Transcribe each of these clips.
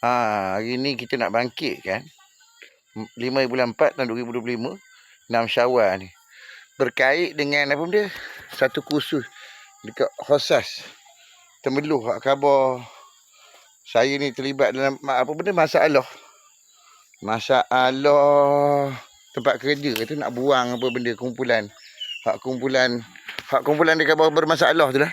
Ha, hari ni kita nak bangkit kan. 5 bulan 4 tahun 2025. 6 Syawal ni. Berkait dengan apa benda? Satu kursus dekat Hosas. Temeluh hak khabar saya ni terlibat dalam apa benda masalah. Masalah tempat kerja tu nak buang apa benda kumpulan. Hak kumpulan hak kumpulan dia khabar bermasalah tu lah.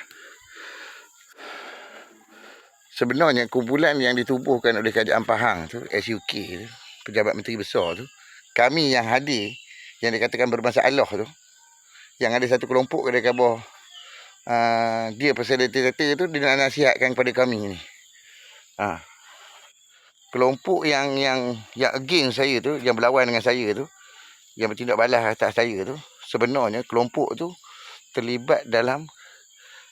Sebenarnya kumpulan yang ditubuhkan oleh Kerajaan Pahang tu, SUK tu, pejabat menteri besar tu, kami yang hadir, yang dikatakan bermasalah tu, yang ada satu kelompok dia khabar uh, dia facilitator tu, dia nak nasihatkan kepada kami ni. Ha. Kelompok yang yang yang against saya tu, yang berlawan dengan saya tu, yang bertindak balas atas saya tu, sebenarnya kelompok tu terlibat dalam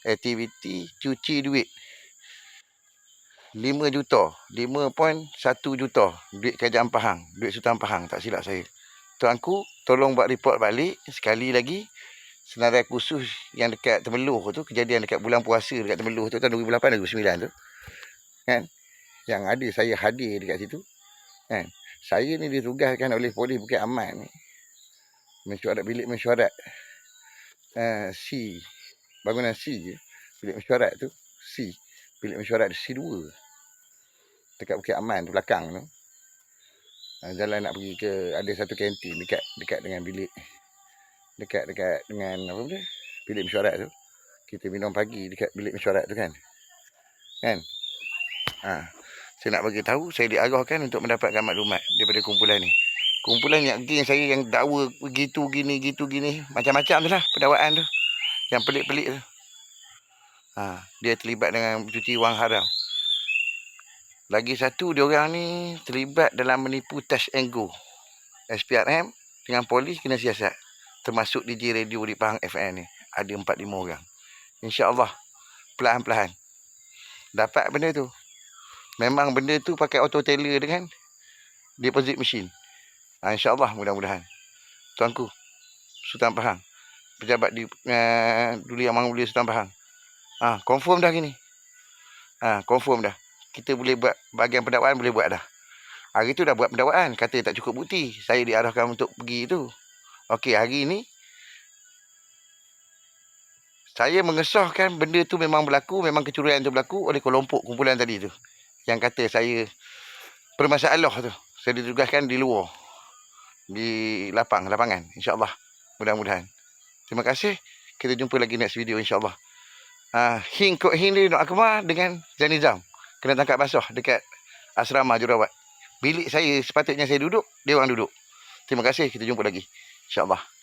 aktiviti cuci duit 5 juta, 5.1 juta duit kerajaan Pahang, duit Sultan Pahang tak silap saya. Tuanku tolong buat report balik sekali lagi senarai khusus yang dekat Temeluh tu, kejadian dekat bulan puasa dekat Temeluh tu tahun 2008 2009 tu. Kan? Yang ada saya hadir dekat situ. Kan? Saya ni ditugaskan oleh polis Bukit Aman ni. Mesyuarat bilik mesyuarat uh, C bangunan C je. Bilik mesyuarat tu C. Bilik mesyuarat C2 dekat Bukit Aman tu belakang tu. Ha, jalan nak pergi ke ada satu kantin dekat dekat dengan bilik dekat dekat dengan apa benda? Bilik mesyuarat tu. Kita minum pagi dekat bilik mesyuarat tu kan. Kan? Ha. Saya nak bagi tahu saya diarahkan untuk mendapatkan maklumat daripada kumpulan ni. Kumpulan yang geng saya yang dakwa begitu gini gitu gini macam-macam tu lah pendakwaan tu. Yang pelik-pelik tu. Ha, dia terlibat dengan cuci wang haram. Lagi satu dia orang ni terlibat dalam menipu touch and go. SPRM dengan polis kena siasat. Termasuk DJ radio di Pahang FM ni. Ada 4-5 orang. InsyaAllah. Perlahan-perlahan. Dapat benda tu. Memang benda tu pakai auto teller dengan deposit machine. Ha, InsyaAllah mudah-mudahan. Tuanku. Sultan Pahang. Pejabat di uh, dulu yang Mulia Sultan Pahang. Ha, confirm dah gini. Ha, confirm dah kita boleh buat bahagian pendakwaan boleh buat dah. Hari tu dah buat pendakwaan, kata tak cukup bukti. Saya diarahkan untuk pergi tu. Okey, hari ni saya mengesahkan benda tu memang berlaku, memang kecurian tu berlaku oleh kelompok kumpulan tadi tu. Yang kata saya bermasalah tu. Saya ditugaskan di luar. Di lapang, lapangan. InsyaAllah. Mudah-mudahan. Terima kasih. Kita jumpa lagi next video insyaAllah. Uh, Hing Kok Hing Nur Akmal dengan Zanizam kena tangkap basah dekat asrama jurawat. Bilik saya sepatutnya saya duduk, dia orang duduk. Terima kasih, kita jumpa lagi. InsyaAllah.